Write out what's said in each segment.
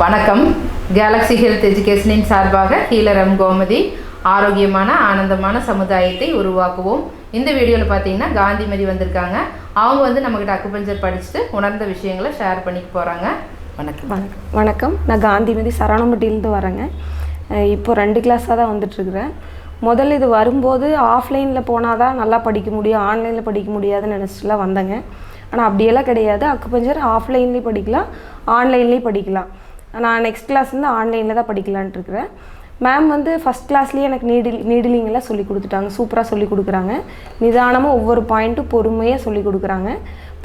வணக்கம். Galaxy health எஜுகேஷனின் சார்பாக ஹீலரம் கோமதி ஆரோக்கியமான ஆனந்தமான சமுதாயத்தை உருவாக்குவோம். இந்த வீடியோவில் பார்த்தீங்கன்னா காந்திமதி வந்திருக்காங்க. அவங்க வந்து நம்மக்கிட்ட அக்குபஞ்சர் படிச்சுட்டு உணர்ந்த விஷயங்களை ஷேர் பண்ணிக்க போகிறாங்க வணக்கம். வணக்கம். வணக்கம் நான் காந்திமதி சரவணம்பட்டியிலேருந்து வரேங்க. அஹ் இப்போ ரெண்டு கிளாஸாக தான் வந்துட்டுருக்குறேன். முதல்ல இது வரும்போது ஆஃப்லைனில் போனால் தான் நல்லா படிக்க முடியும் ஆன்லைனில் படிக்க முடியாதுன்னு நினச்சிட்டுலாம் வந்தேங்க. ஆனால் அப்படியெல்லாம் கிடையாது. அக்குபஞ்சர் ஆஃப்லைன்லேயும் படிக்கலாம் ஆன்லைன்லேயும் படிக்கலாம். நான் நெக்ஸ்ட் கிளாஸ் வந்து ஆன்லைனில் தான் படிக்கலான்ட்டு இருக்கிறேன். மேம் வந்து ஃபஸ்ட் கிளாஸ்லேயே எனக்கு நீடில் நீடிலிங் எல்லாம் சொல்லி கொடுத்துட்டாங்க. சூப்பராக சொல்லி கொடுக்குறாங்க. நிதானமாக ஒவ்வொரு பாயிண்ட்டும் பொறுமையாக சொல்லி கொடுக்குறாங்க.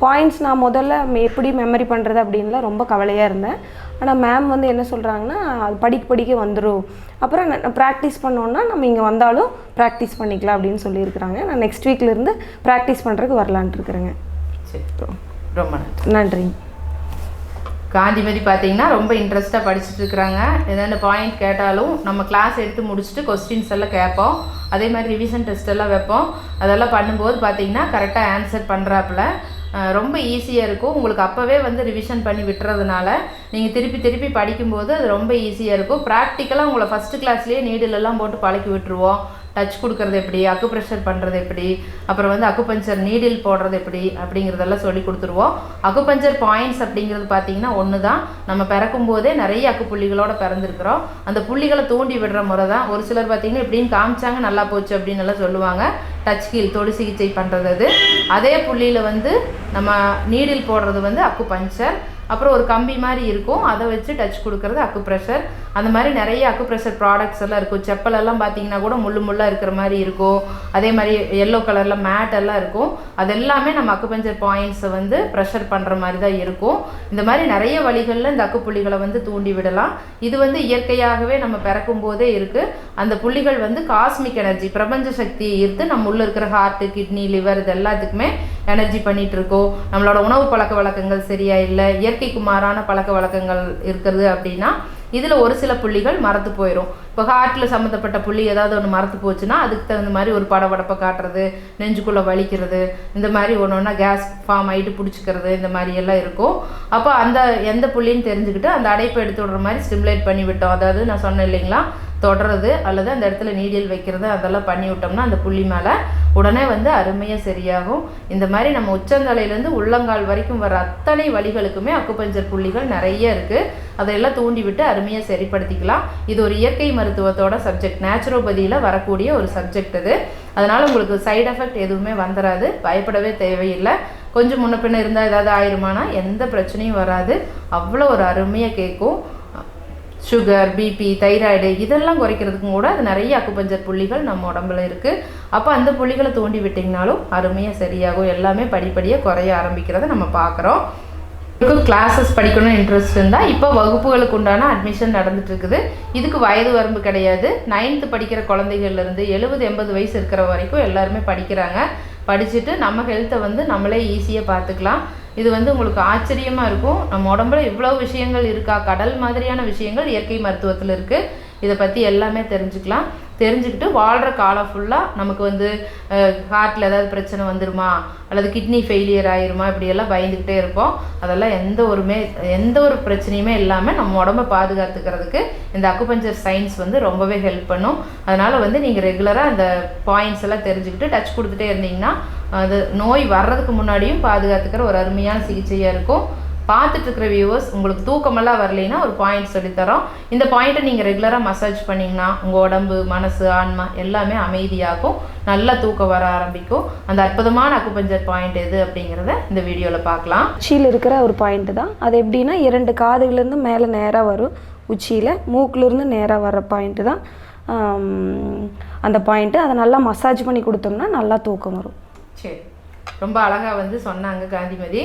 பாயிண்ட்ஸ் நான் முதல்ல எப்படி மெமரி பண்ணுறது அப்படின்லாம் ரொம்ப கவலையாக இருந்தேன். ஆனால் மேம் வந்து என்ன சொல்கிறாங்கன்னா அது படிக்க படிக்க வந்துடும் அப்புறம் ப்ராக்டிஸ் பண்ணோன்னா நம்ம இங்கே வந்தாலும் ப்ராக்டிஸ் பண்ணிக்கலாம் அப்படின்னு சொல்லியிருக்கிறாங்க. நான் நெக்ஸ்ட் வீக்லேருந்து ப்ராக்டிஸ் பண்ணுறதுக்கு வரலான்ட்டு இருக்கிறேங்க. சரி. ரொம்ப நன்றி. நன்றிங்க காந்திமதி பார்த்தீங்கன்னா ரொம்ப இன்ட்ரெஸ்ட்டாக படிச்சுட்டு இருக்கிறாங்க. ஏதாவது பாயிண்ட் கேட்டாலும் நம்ம கிளாஸ் எடுத்து முடிச்சுட்டு கொஸ்டின்ஸ் எல்லாம் கேட்போம். அதே மாதிரி ரிவிஷன் டெஸ்ட் எல்லாம் வைப்போம். அதெல்லாம் பண்ணும்போது பார்த்தீங்கன்னா கரெக்டாக ஆன்சர் பண்ணுறாப்புல ரொம்ப ஈஸியாக இருக்கும். உங்களுக்கு அப்போவே வந்து ரிவிஷன் பண்ணி விட்டுறதுனால நீங்கள் திருப்பி திருப்பி படிக்கும்போது அது ரொம்ப ஈஸியாக இருக்கும். ப்ராக்டிக்கலாக உங்களை ஃபஸ்ட்டு கிளாஸ்லேயே நீடிலெல்லாம் போட்டு பழக்கி விட்டுருவோம். டச் கொடுக்கறது எப்படி அக்கு ப்ரெஷர் பண்ணுறது எப்படி அப்புறம் வந்து அக்குபஞ்சர் நீடில் போடுறது எப்படி அப்படிங்கிறதெல்லாம் சொல்லி கொடுத்துருவோம். அக்குபஞ்சர் பாயிண்ட்ஸ் அப்படிங்கிறது பார்த்தீங்கன்னா ஒன்று தான் நம்ம பிறக்கும் போதே நிறைய அக்கு புள்ளிகளோட பிறந்திருக்கிறோம். அந்த புள்ளிகளை தூண்டி விடுற முறை தான். ஒரு சிலர் பார்த்தீங்கன்னா இப்படின்னு காமிச்சாங்க நல்லா போச்சு அப்படின்னு எல்லாம் சொல்லுவாங்க. டச் கீழ் தொடு சிகிச்சை பண்ணுறது அது. அதே புள்ளியில் வந்து நம்ம நீடில் போடுறது வந்து அக்கு பஞ்சர் அப்புறம் ஒரு கம்பி மாதிரி இருக்கும். அதை வச்சு டச் கொடுக்கறது அக்கு ப்ரெஷர் அந்த மாதிரி நிறைய அக்கு ப்ரெஷர் ப்ராடக்ட்ஸ் எல்லாம் இருக்கும். செப்பலெல்லாம் பார்த்தீங்கன்னா கூட முள்ளு முள்ளாக இருக்கிற மாதிரி இருக்கும். அதே மாதிரி எல்லோ கலரில் மேட் எல்லாம் இருக்கும். அது எல்லாமே நம்ம அக்குபஞ்சர் பாயிண்ட்ஸை வந்து ப்ரெஷர் பண்ணுற மாதிரி தான் இருக்கும். இந்த மாதிரி நிறைய வழிகளில் இந்த அக்கு புள்ளிகளை வந்து தூண்டி விடலாம். இது வந்து இயற்கையாகவே நம்ம பிறக்கும் போதே இருக்குது அந்த புள்ளிகள் வந்து காஸ்மிக் எனர்ஜி பிரபஞ்ச சக்தியை ஈர்த்து நம்ம உள்ளே இருக்கிற ஹார்ட்டு கிட்னி லிவர் இது எல்லாத்துக்குமே எனர்ஜி பண்ணிட்டு இருக்கோம் நம்மளோட உணவு பழக்க வழக்கங்கள் சரியா இல்லை இயற்கைக்கு மாறான பழக்க வழக்கங்கள் இருக்கிறது அப்படின்னா இதில் ஒரு சில புள்ளிகள் மறந்து போயிடும் இப்போ ஹார்ட்டில் சம்மந்தப்பட்ட புள்ளி ஏதாவது ஒன்று மறந்து போச்சுன்னா அதுக்கு தகுந்த மாதிரி ஒரு படபடப்பை காட்டுறது நெஞ்சுக்குள்ளே வலிக்கிறது இந்த மாதிரி ஒன்று ஒன்றா கேஸ் ஃபார்ம் ஆகிட்டு பிடிச்சிக்கிறது இந்த மாதிரி எல்லாம் இருக்கும். அப்போ அந்த எந்த புள்ளின்னு தெரிஞ்சுக்கிட்டு அந்த அடைப்பை எடுத்து விடுற மாதிரி ஸ்டிமுலேட் பண்ணி விட்டோம் அதாவது நான் சொன்னேன் இல்லைங்களா? தொடறது அல்லது அந்த இடத்துல நீடில் வைக்கிறது அதெல்லாம் பண்ணி விட்டோம்னா அந்த புள்ளி மேலே உடனே வந்து அருமையாக சரியாகும். இந்த மாதிரி நம்ம உச்சந்தலையிலேருந்து உள்ளங்கால் வரைக்கும் வர அத்தனை வழிகளுக்குமே அக்குபஞ்சர் புள்ளிகள் நிறைய இருக்குது அதையெல்லாம் தூண்டி விட்டு அருமையாக சரிப்படுத்திக்கலாம். இது ஒரு இயற்கை மருத்துவத்தோட சப்ஜெக்ட் நேச்சுரோபதியில் வரக்கூடிய ஒரு சப்ஜெக்ட் இது. அதனால் உங்களுக்கு சைடு எஃபெக்ட் எதுவுமே வந்துடாது பயப்படவே தேவையில்லை. கொஞ்சம் முன்ன பின்ன இருந்தால் ஏதாவது ஆயிருமானா எந்த பிரச்சனையும் வராது. அவ்வளோ ஒரு அருமையாக கேட்கும் சுகர் பிபி தைராய்டு இதெல்லாம் குறைக்கிறதுக்கும் கூட அது நிறைய அக்குபஞ்சர் புள்ளிகள் நம்ம உடம்புல இருக்குது அப்போ அந்த புள்ளிகளை தூண்டி விட்டிங்கனாலும் அருமையாக சரியாகும். எல்லாமே படிப்படியாக குறைய ஆரம்பிக்கிறத நம்ம பார்க்குறோம். உங்களுக்கு கிளாஸஸ் படிக்கணும்னு இன்ட்ரெஸ்ட் இருந்தால் இப்போ வகுப்புகளுக்கு உண்டான அட்மிஷன் நடந்துட்டு இருக்குது. இதுக்கு வயது வரம்பு கிடையாது. நைன்த்து படிக்கிற குழந்தைகள்லேருந்து எழுபது எண்பது வயசு இருக்கிற வரைக்கும் எல்லாருமே படிக்கிறாங்க. படிச்சுட்டு நம்ம ஹெல்த்தை வந்து நம்மளே ஈஸியாக பார்த்துக்கலாம். இது வந்து உங்களுக்கு ஆச்சரியமாக இருக்கும். நம்ம உடம்புல இவ்வளோ விஷயங்கள் இருக்கா? கடல் மாதிரியான விஷயங்கள் இயற்கை மருத்துவத்தில் இருக்குது இதை பற்றி எல்லாமே தெரிஞ்சுக்கலாம். தெரிஞ்சுக்கிட்டு வாழ்கிற காலம் ஃபுல்லாக நமக்கு வந்து ஹார்ட்டில் ஏதாவது பிரச்சனை வந்துருமா? அல்லது கிட்னி ஃபெயிலியர் ஆயிருமா? இப்படியெல்லாம் பயந்துக்கிட்டே இருப்போம். அதெல்லாம் எந்த ஒருமே எந்த ஒரு பிரச்சனையுமே இல்லாமல் நம்ம உடம்ப பாதுகாத்துக்கிறதுக்கு இந்த அக்குபஞ்சர் சயின்ஸ் வந்து ரொம்பவே ஹெல்ப் பண்ணும். அதனால் வந்து நீங்கள் ரெகுலராக அந்த பாயிண்ட்ஸ் எல்லாம் தெரிஞ்சுக்கிட்டு டச் கொடுத்துட்டே இருந்தீங்கன்னா அது நோய் வர்றதுக்கு முன்னாடியும் பாதுகாத்துக்கிற ஒரு அருமையான சிகிச்சையாக இருக்கும். பார்த்துட்டு இருக்கிற வியூவர்ஸ் உங்களுக்கு தூக்கமெல்லாம் வரலைன்னா ஒரு பாயிண்ட் சொல்லித்தரோம். இந்த பாயிண்ட்டை நீங்கள் ரெகுலராக மசாஜ் பண்ணிங்கன்னா உங்கள் உடம்பு மனசு ஆன்மா எல்லாமே அமைதியாகும். நல்லா தூக்கம் வர ஆரம்பிக்கும். அந்த அற்புதமான அக்குபஞ்சர் பாயிண்ட் எது அப்படிங்கிறத இந்த வீடியோவில் பார்க்கலாம். உச்சியில் இருக்கிற ஒரு பாயிண்ட்டு தான். அது எப்படின்னா இரண்டு காதுகள்லேருந்து மேலே நேராக வரும். உச்சியில் மூக்குலேருந்து நேராக வர்ற பாயிண்ட்டு தான். அந்த பாயிண்ட்டு அதை நல்லா மசாஜ் பண்ணி கொடுத்தோம்னா நல்லா தூக்கம் வரும். சரி ரொம்ப அழகாக வந்து சொன்னாங்க காந்திமதி.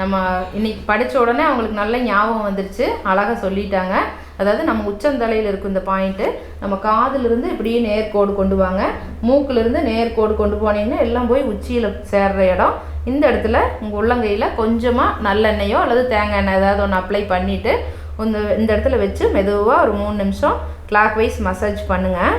நம்ம இன்னைக்கு படித்த உடனே அவங்களுக்கு நல்ல ஞாபகம் வந்துருச்சு. அழகாக சொல்லிட்டாங்க. அதாவது நம்ம உச்சந்தலையில் இருக்கும் இந்த பாயிண்ட்டு நம்ம காதிலிருந்து இப்படியே நேர்கோடு கொண்டு வாங்க. மூக்கிலிருந்து நேர்கோடு கொண்டு போனீங்கன்னா எல்லாம் போய் உச்சியில் சேர்ற இடம். இந்த இடத்துல உங்கள் உள்ளங்கையில் கொஞ்சமாக நல்லெண்ணெயோ அல்லது தேங்காய் எண்ணெய் ஏதாவது ஒன்று அப்ளை பண்ணிவிட்டு இந்த இந்த இடத்துல வச்சு மெதுவாக ஒரு மூணு நிமிஷம் கிளாக் வைஸ் மசாஜ் பண்ணுங்கள்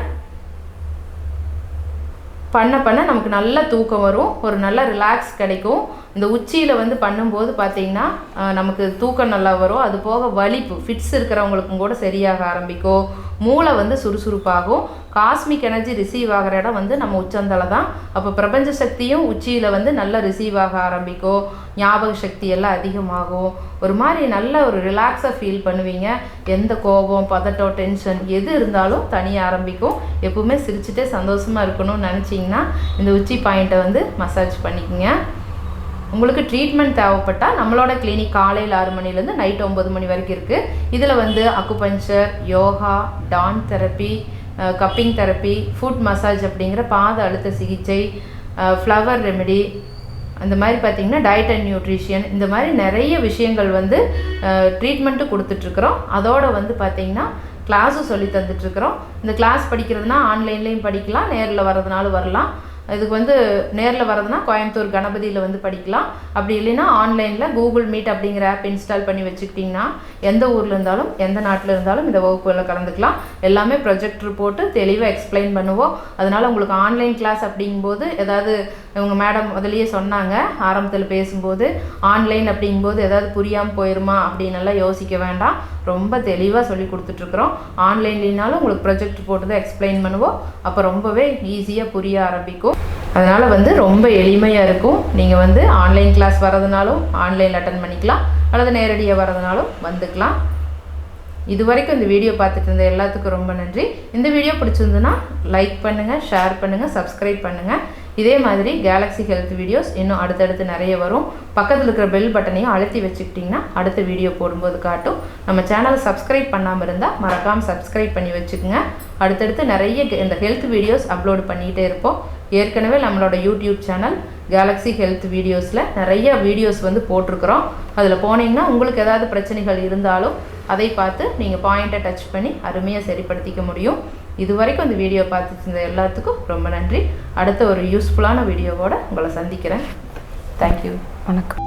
பண்ண பண்ண நமக்கு நல்ல தூக்கம் வரும். ஒரு நல்ல ரிலாக்ஸ் கிடைக்கும். இந்த உச்சியில் வந்து பண்ணும்போது பார்த்தீங்கன்னா நமக்கு தூக்கம் நல்லா வரும். அது போக வலிப்பு ஃபிட்ஸ் இருக்கிறவங்களுக்கும் கூட சரியாக ஆரம்பிக்கும். மூளை வந்து சுறுசுறுப்பாகும். காஸ்மிக் எனர்ஜி ரிசீவ் ஆகிற இடம் வந்து நம்ம உச்சந்தலை தான். அப்போ பிரபஞ்ச சக்தியும் உச்சியில் வந்து நல்லா ரிசீவ் ஆக ஆரம்பிக்கும். ஞாபக சக்தி எல்லாம் அதிகமாகும். ஒரு மாதிரி நல்ல ஒரு ரிலாக்ஸாக ஃபீல் பண்ணுவீங்க. எந்த கோபம் பதட்டம் டென்ஷன் எது இருந்தாலும் தனிய ஆரம்பிக்கும். எப்பவுமே சிரிச்சுட்டே சந்தோஷமாக இருக்கணும்னு நினச்சிங்கன்னா இந்த உச்சி பாயிண்ட்டை வந்து மசாஜ் பண்ணிக்கோங்க. உங்களுக்கு ட்ரீட்மெண்ட் தேவைப்பட்டால் நம்மளோட கிளினிக் காலையில் ஆறு மணிலேருந்து நைட் ஒம்பது மணி வரைக்கும் இருக்குது இதில் வந்து acupuncture yoga Don therapy cupping therapy foot massage அப்படிங்கிற பாத அழுத்த சிகிச்சை ஃப்ளவர் ரெமெடி அந்த மாதிரி பார்த்திங்கன்னா டயட் அண்ட் நியூட்ரிஷியன் இந்த மாதிரி நிறைய விஷயங்கள் வந்து ட்ரீட்மெண்ட்டு கொடுத்துட்ருக்குறோம் அதோட வந்து பார்த்தீங்கன்னா கிளாஸும் சொல்லி தந்துட்டுருக்குறோம் இந்த கிளாஸ் படிக்கிறதுனா ஆன்லைன்லேயும் படிக்கலாம் நேரில் வர்றதுனாலும் வரலாம். இதுக்கு வந்து நேரில் வரதுனா கோயம்புத்தூர் கணபதியில் வந்து படிக்கலாம். அப்படி இல்லைன்னா ஆன்லைனில் கூகுள் மீட் அப்படிங்கிற ஆப் இன்ஸ்டால் பண்ணி வச்சுக்கிட்டிங்கன்னா எந்த ஊரில் இருந்தாலும் எந்த நாட்டில் இருந்தாலும் இந்த வகுப்புகளில் கலந்துக்கலாம். எல்லாமே ப்ரொஜெக்டர் போட்டு தெளிவாக எக்ஸ்பிளைன் பண்ணுவோம். அதனால் உங்களுக்கு ஆன்லைன் கிளாஸ் அப்படிங்கும்போது ஏதாவது இவங்க மேடம் முதலியே சொன்னாங்க ஆரம்பத்தில் பேசும்போது ஆன்லைன் அப்படிங்கும்போது ஏதாவது புரியாமல் போயிருமா? அப்படின்னு எல்லாம் யோசிக்க வேண்டாம். ரொம்ப தெளிவாக சொல்லி கொடுத்துட்ருக்குறோம். ஆன்லைன்லினாலும் உங்களுக்கு ப்ரொஜெக்ட் போட்டு தான் எக்ஸ்பிளைன் பண்ணுவோம். அப்போ ரொம்பவே ஈஸியாக புரிய ஆரம்பிக்கும். அதனால் வந்து ரொம்ப எளிமையாக இருக்கும். நீங்கள் வந்து ஆன்லைன் கிளாஸ் வரதுனாலும் ஆன்லைனில் அட்டன் பண்ணிக்கலாம். அல்லது நேரடியாக வரதுனாலும் வந்துக்கலாம். இது வரைக்கும் இந்த வீடியோ பார்த்துட்டு இருந்த எல்லாத்துக்கும் ரொம்ப நன்றி. இந்த வீடியோ பிடிச்சிருந்துன்னா லைக் பண்ணுங்கள் ஷேர் பண்ணுங்கள் சப்ஸ்கிரைப் பண்ணுங்கள் இதே மாதிரி கேலக்ஸி ஹெல்த் வீடியோஸ் இன்னும் அடுத்தடுத்து நிறைய வரும். பக்கத்தில் இருக்கிற பெல் பட்டனையும் அழுத்தி வச்சுக்கிட்டிங்கன்னா அடுத்த வீடியோ போடும்போது காட்டும். நம்ம சேனலை சப்ஸ்கிரைப் பண்ணாமல் இருந்தால் மறக்காமல் சப்ஸ்கிரைப் பண்ணி வச்சுக்கோங்க. அடுத்தடுத்து நிறைய இந்த ஹெல்த் வீடியோஸ் அப்லோட் பண்ணிகிட்டே இருப்போம். ஏற்கனவே நம்மளோட யூடியூப் சேனல் கேலக்ஸி ஹெல்த் வீடியோஸில் நிறைய வீடியோஸ் வந்து போட்டிருக்கிறோம். அதில் போனீங்கன்னா உங்களுக்கு ஏதாவது பிரச்சனைகள் இருந்தாலும் அதை பார்த்து நீங்கள் பாயிண்ட்டை டச் பண்ணி அருமையாக சரிப்படுத்திக்க முடியும். இது வரைக்கும் இந்த வீடியோ பார்த்துருந்த எல்லாத்துக்கும் ரொம்ப நன்றி. அடுத்த ஒரு யூஸ்ஃபுல்லான வீடியோவோடு உங்களை சந்திக்கிறேன். தேங்க்யூ வணக்கம்.